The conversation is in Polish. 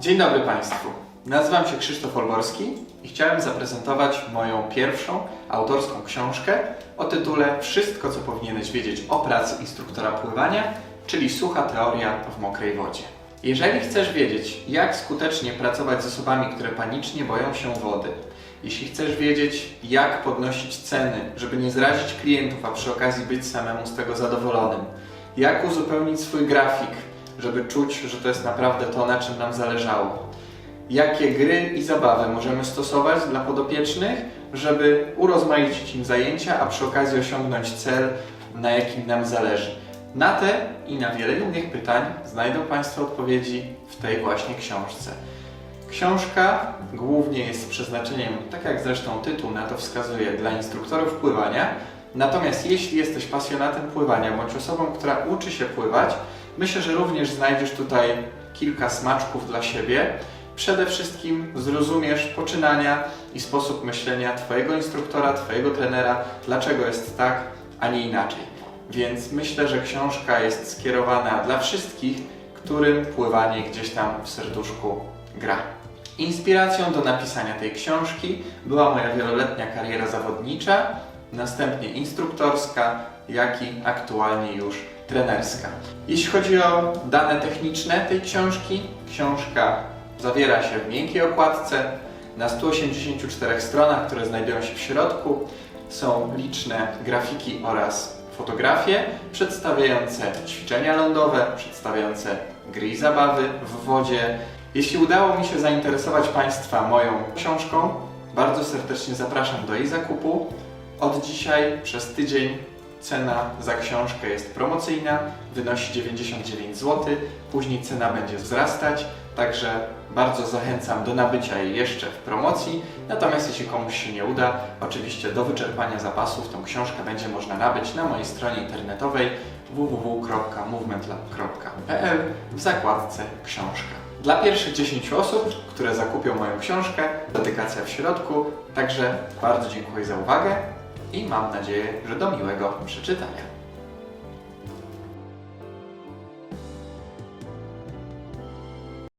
Dzień dobry Państwu. Nazywam się Krzysztof Olborski i chciałem zaprezentować moją pierwszą autorską książkę o tytule Wszystko, co powinieneś wiedzieć o pracy instruktora pływania, czyli sucha teoria w mokrej wodzie. Jeżeli chcesz wiedzieć, jak skutecznie pracować z osobami, które panicznie boją się wody, jeśli chcesz wiedzieć, jak podnosić ceny, żeby nie zrazić klientów, a przy okazji być samemu z tego zadowolonym, jak uzupełnić swój grafik, żeby czuć, że to jest naprawdę to, na czym nam zależało, jakie gry i zabawy możemy stosować dla podopiecznych, żeby urozmaicić im zajęcia, a przy okazji osiągnąć cel, na jakim nam zależy. Na te i na wiele innych pytań znajdą Państwo odpowiedzi w tej właśnie książce. Książka głównie jest przeznaczeniem, tak jak zresztą tytuł na to wskazuje, dla instruktorów pływania. Natomiast jeśli jesteś pasjonatem pływania bądź osobą, która uczy się pływać, myślę, że również znajdziesz tutaj kilka smaczków dla siebie. Przede wszystkim zrozumiesz poczynania i sposób myślenia Twojego instruktora, Twojego trenera, dlaczego jest tak, a nie inaczej. Więc myślę, że książka jest skierowana dla wszystkich, którym pływanie gdzieś tam w serduszku gra. Inspiracją do napisania tej książki była moja wieloletnia kariera zawodnicza, następnie instruktorska, jak i aktualnie już trenerska. Jeśli chodzi o dane techniczne tej książki, książka zawiera się w miękkiej okładce. Na 184 stronach, które znajdują się w środku, są liczne grafiki oraz fotografie przedstawiające ćwiczenia lądowe, przedstawiające gry i zabawy w wodzie. Jeśli udało mi się zainteresować Państwa moją książką, bardzo serdecznie zapraszam do jej zakupu. Od dzisiaj przez tydzień cena za książkę jest promocyjna, wynosi 99 zł, później cena będzie wzrastać, także bardzo zachęcam do nabycia jej jeszcze w promocji. Natomiast jeśli komuś się nie uda, oczywiście do wyczerpania zapasów tą książkę będzie można nabyć na mojej stronie internetowej www.movementlab.pl w zakładce książka. Dla pierwszych 10 osób, które zakupią moją książkę, dedykacja w środku. Także bardzo dziękuję za uwagę i mam nadzieję, że do miłego przeczytania.